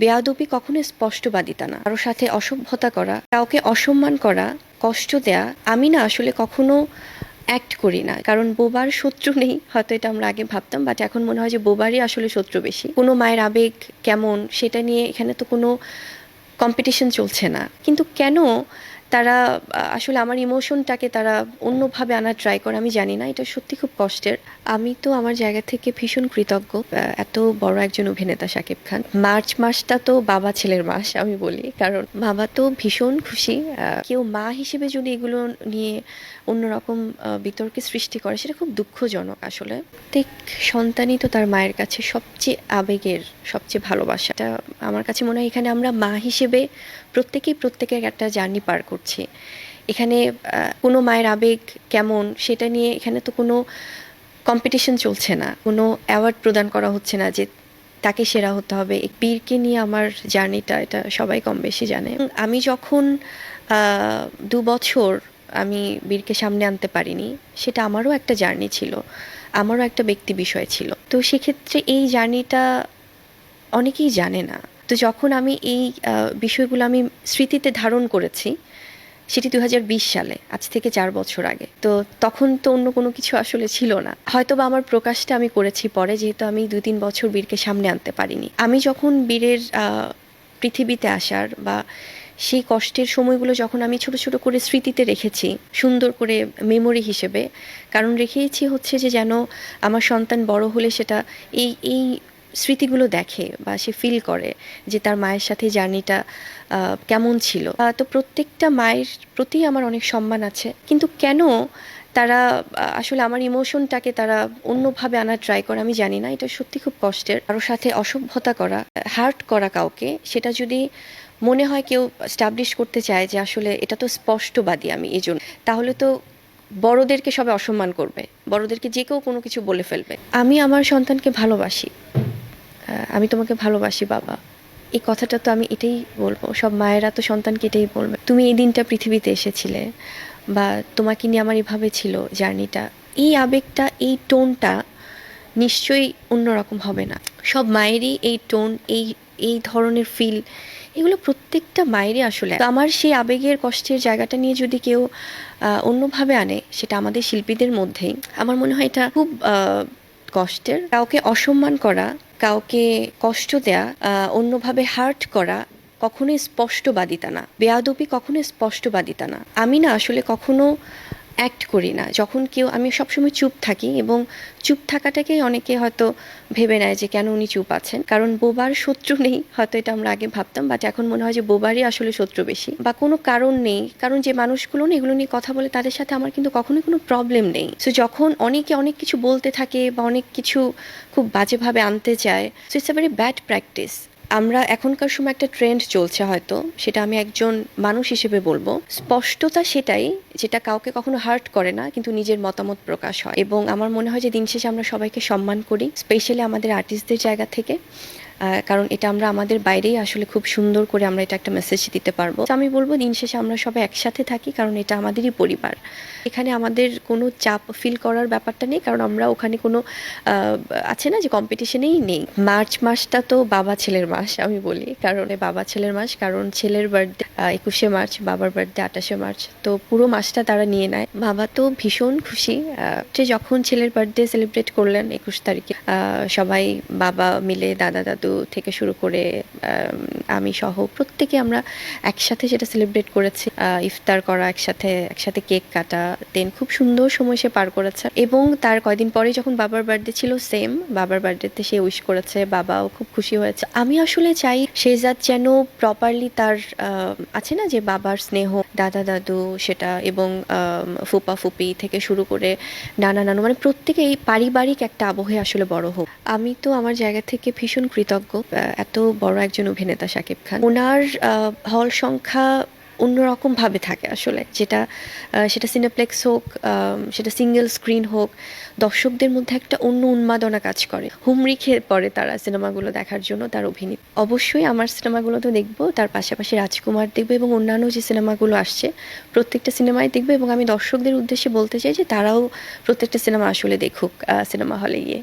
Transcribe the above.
বেয়াদবি কখনো স্পষ্টবাদিতা না। কারোর সাথে অসভ্যতা করা, কাউকে অসম্মান করা, কষ্ট দেয়া, আমি না আসলে কখনো অ্যাক্ট করি না। কারণ বোবার শত্রু নেই, হয়তো এটা আমরা আগে ভাবতাম বাট এখন মনে হয় যে বোবারই আসলে শত্রু বেশি। কোনো মায়ের আবেগ কেমন, সেটা নিয়ে এখানে তো কোনো কম্পিটিশন চলছে না। কিন্তু কেন তারা আসলে আমার ইমোশনটাকে তারা অন্যভাবে আনার ট্রাই করে, আমি জানি না, এটা সত্যি খুব কষ্টের। আমি তো আমার জায়গা থেকে ভীষণ কৃতজ্ঞ এত বড় একজন অভিনেতা শাকিব খান। মার্চ মাসটা তো বাবা ছেলের মাস, আমি বলি। কারণ বাবা তো ভীষণ খুশি কেউ মা হিসেবে যদি এগুলো নিয়ে অন্যরকম বিতর্কের সৃষ্টি করে, সেটা খুব দুঃখজনক আসলে। প্রত্যেক সন্তানই তো তার মায়ের কাছে সবচেয়ে আবেগের, সবচেয়ে ভালোবাসাটা আমার কাছে মনে হয় এখানে আমরা মা হিসেবে প্রত্যেকেই প্রত্যেকের একটা জার্নি পার করছি। এখানে কোনো মায়ের আবেগ কেমন, সেটা নিয়ে এখানে তো কোনো কম্পিটিশন চলছে না। কোনো অ্যাওয়ার্ড প্রদান করা হচ্ছে না যে তাকে সেরা হতে হবে। বীরকে নিয়ে আমার জার্নিটা, এটা সবাই কম বেশি জানে। আমি যখন দু বছর আমি বীরকে সামনে আনতে পারিনি, সেটা আমারও একটা জার্নি ছিল। আমারও একটা ব্যক্তি বিষয় ছিল। তো সেক্ষেত্রে এই জার্নিটা অনেকেই জানে না। তো যখন আমি এই বিষয়গুলো আমি স্মৃতিতে ধারণ করেছি সেটি দু হাজার বিশ সালে, আজ থেকে চার বছর আগে। তো তখন তো অন্য কোনো কিছু আসলে ছিল না। হয়তো বা আমার প্রকাশটা আমি করেছি পরে, যেহেতু আমি দু তিন বছর বীরকে সামনে আনতে পারিনি। আমি যখন বীরের পৃথিবীতে আসার বা সেই কষ্টের সময়গুলো যখন আমি ছোট ছোট করে স্মৃতিতে রেখেছি, সুন্দর করে মেমোরি হিসেবে, কারণ রেখেছি হচ্ছে যে যেন আমার সন্তান বড় হলে সেটা এই এই স্মৃতিগুলো দেখে বা সে ফিল করে যে তার মায়ের সাথে জার্নিটা কেমন ছিল। তো প্রত্যেকটা মায়ের প্রতি আমার অনেক সম্মান আছে। কিন্তু কেন তারা আসলে আমার ইমোশনটাকে তারা অন্যভাবে আনার ট্রাই করে আমি জানি না। এটা সত্যি খুব কষ্টের। কারোর সাথে অসভ্যতা করা হার্ট করা কাউকে, সেটা যদি মনে হয় কেউ স্টাবলিশ করতে চায় যে আসলে এটা তো স্পষ্টবাদী আমি এই জন্য তাহলে তো বড়দেরকে সবাই অসম্মান করবে। বড়দেরকে যে কেউ কোনো কিছু বলে ফেলবে। আমি আমার সন্তানকে ভালোবাসি। আমি তোমাকে ভালোবাসি, বাবা। এই কথাটা তো আমি এটাই বলব। সব মায়েরা তো সন্তানকে এটাই বলবে। তুমি এই দিনটা পৃথিবীতে এসেছিলে বা তোমাকে নিয়ে আমার এভাবে ছিল জার্নিটা। এই আবেগটা, এই টোনটা নিশ্চয়ই অন্যরকম হবে না। সব মায়েরই এই টোন, এই এই ধরনের ফিল এগুলো প্রত্যেকটা মায়েরই আসলে। আমার সেই আবেগের কষ্টের জায়গাটা নিয়ে যদি কেউ অন্যভাবে আনে, সেটা আমাদের শিল্পীদের মধ্যেই। আমার মনে হয় এটা খুব কষ্টের। কাউকে অসম্মান করা কাউকে কষ্ট দেয়া অন্যভাবে হার্ট করা কখনোই স্পষ্টবাদিতা না। বেয়াদবি কখনোই স্পষ্টবাদিতা না। আমি না আসলে কখনো অ্যাক্ট করি না। যখন কেউ, আমি সবসময় চুপ থাকি এবং চুপ থাকাটাকেই অনেকে হয়তো ভেবে নেয় যে কেন উনি চুপ আছেন। কারণ বোবার শত্রু নেই, হয়তো এটা আমরা আগে ভাবতাম বাট এখন মনে হয় যে বোবারই আসলে শত্রু বেশি। বা কোনো কারণ নেই, কারণ যে মানুষগুলো না এগুলো নিয়ে কথা বলে তাদের সাথে আমার কিন্তু কখনোই কোনো প্রবলেম নেই। সো যখন অনেকে অনেক কিছু বলতে থাকে বা অনেক কিছু খুব বাজেভাবে আনতে চায় so it's a very bad practice আমরা এখনকার সময় একটা ট্রেন্ড চলছে হয়তো, সেটা আমি একজন মানুষ হিসেবে বলব। স্পষ্টতা সেটাই, যেটা কাউকে কখনো হার্ট করে না, কিন্তু নিজের মতামত প্রকাশ হয়। এবং আমার মনে হয় যে দিন শেষে আমরা সবাইকে সম্মান করি স্পেশালি আমাদের আর্টিস্টদের জায়গা থেকে। কারণ এটা আমরা আমাদের বাইরেই আসলে খুব সুন্দর করে আমরা এটা একটা মেসেজ দিতে পারব। আমি বলব, দিন শেষে আমরা সবাই একসাথে থাকি কারণ এটা আমাদেরই পরিবার। এখানে আমাদের কোনো চাপ ফিল করার ব্যাপারটা নেই কারণ আমরা ওখানে কোনো আছে না যে কম্পিটিশনেই নেই। মার্চ মাসটা তো বাবা ছেলের মাস আমি বলি, কারণ বাবা ছেলের মাস, কারণ ছেলের বার্থডে একুশে মার্চ, বাবার বার্থডে আঠাশে মার্চ। তো পুরো মাসটা তারা নিয়ে নেয়। বাবা তো ভীষণ খুশি যে যখন ছেলের বার্থডে সেলিব্রেট করলেন একুশ তারিখে সবাই বাবা মিলে দাদা দাদু থেকে শুরু করে, আমি সহ প্রত্যেকে আমরা একসাথে সেটা সেলিব্রেট করেছি। ইফতার করা, একসাথে একসাথে কেক কাটা, দেন খুব সুন্দর সময় সে পার করেছে। এবং তার কয়দিন পরে যখন বাবার বার্থডে ছিল সেম বাবার বার্থডেতে সে উইশ করেছে, বাবাও খুব খুশি হয়েছে। আমি আসলে চাই সে শেজাদ যেন প্রপারলি তার আছে না যে বাবার স্নেহ, দাদা দাদু সেটা এবং ফুপা ফুপি থেকে শুরু করে নানা নানু মানে প্রত্যেকে এই পারিবারিক একটা আবহে আসলে বড় হোক। আমি তো আমার জায়গা থেকে ভীষণ কৃতজ্ঞ। আহ, এত বড় একজন অভিনেতা শাকিব খান। ওনার হল সংখ্যা অন্যরকম ভাবে থাকে আসলে। যেটা সেটা সিনেপ্লেক্স হোক সেটা সিঙ্গেল স্ক্রিন হোক দর্শকদের মধ্যে একটা অন্য উন্মাদনা কাজ করে। হুমড়ি খেয়ে পড়ে তারা সিনেমাগুলো দেখার জন্য তার অভিনীত। অবশ্যই আমার সিনেমাগুলো তো দেখব তার পাশাপাশি রাজকুমার দেখব এবং অন্যান্য যে সিনেমাগুলো আসছে প্রত্যেকটা সিনেমাই দেখব এবং আমি দর্শকদের উদ্দেশ্যে বলতে চাই যে তারাও প্রত্যেকটা সিনেমা আসলে দেখুক সিনেমা হলে গিয়ে।